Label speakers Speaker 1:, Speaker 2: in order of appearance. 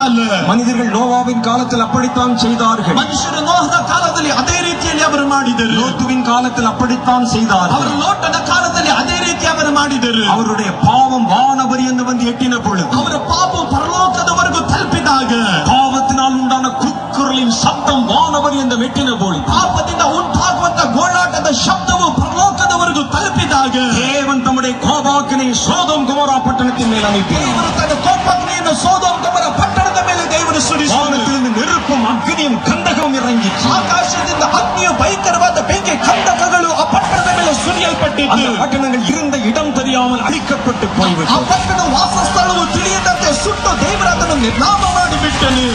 Speaker 1: ಅಲ್ಲ
Speaker 2: மனிதர்கள் நோவாவின் காலத்தில் அப்படித்தான் செய்தார்கள்
Speaker 1: ಮನುಷ್ಯರು ನೋಹದ ಕಾಲದಲ್ಲಿ ಅದೇ ರೀತಿಯಲ್ಲಿ ಅವರು ಮಾಡಿದರು
Speaker 2: லோத்துவின் காலத்தில் அப்படித்தான் செய்தார்கள்
Speaker 1: ಅವರು ಲೋಟನ ಕಾಲದಲ್ಲಿ ಅದೇ ರೀತಿ ಅವರು ಮಾಡಿದರು
Speaker 2: அவருடைய பாவம் வானவரி என்று வந்து எட்டின பொழுது
Speaker 1: ಅವರ ಪಾಪ ಪರಲೋಕದವರೆಗೂ ತಲುಪಿದಾಗ
Speaker 2: பாவத்தினால் உண்டான குக்குரலின் சத்தம் வானவரி என்று வெட்டின பொழுது
Speaker 1: ಪಾಪದಿಂದ ಉಂಟಾಗುವಂತ ಗೋಳಾಟದ ಶಬ್ದವು ಪರಲೋಕದವರೆಗೂ ತಲುಪಿದಾಗ
Speaker 2: தேவன் தம்முடைய கோபாக்கினை சோதம் குமாரா பட்டணத்தின் மேல் அனுப்பினார் நெருப்பும் அக்னியும் கந்தகம் இறங்கிற்று
Speaker 1: ಆಕಾಶದಿಂದ ಅಗ್ನಿಯು ಭಯಂಕರವಾದ ಬೆಂಕಿ ಕಂದಕಗಳು ಆ ಪಟ್ಟಣದ ಮೇಲೆ
Speaker 2: அந்த
Speaker 1: ಸುರಿಯಲ್ಪಟ್ಟಿದ್ದು
Speaker 2: பட்டணங்கள் இருந்த இடம் தெரியாமல் அழிக்கப்பட்டு
Speaker 1: ಆ
Speaker 2: போய்விட்டது
Speaker 1: ಪಟ್ಟಣ ವಾಸಸ್ಥಳವು ತಿಳಿಯದಂತೆ ಸುಟ್ಟು ದೇವರ ಅದನ್ನು ನಿರ್ನಾಮ ಮಾಡಿಬಿಟ್ಟನು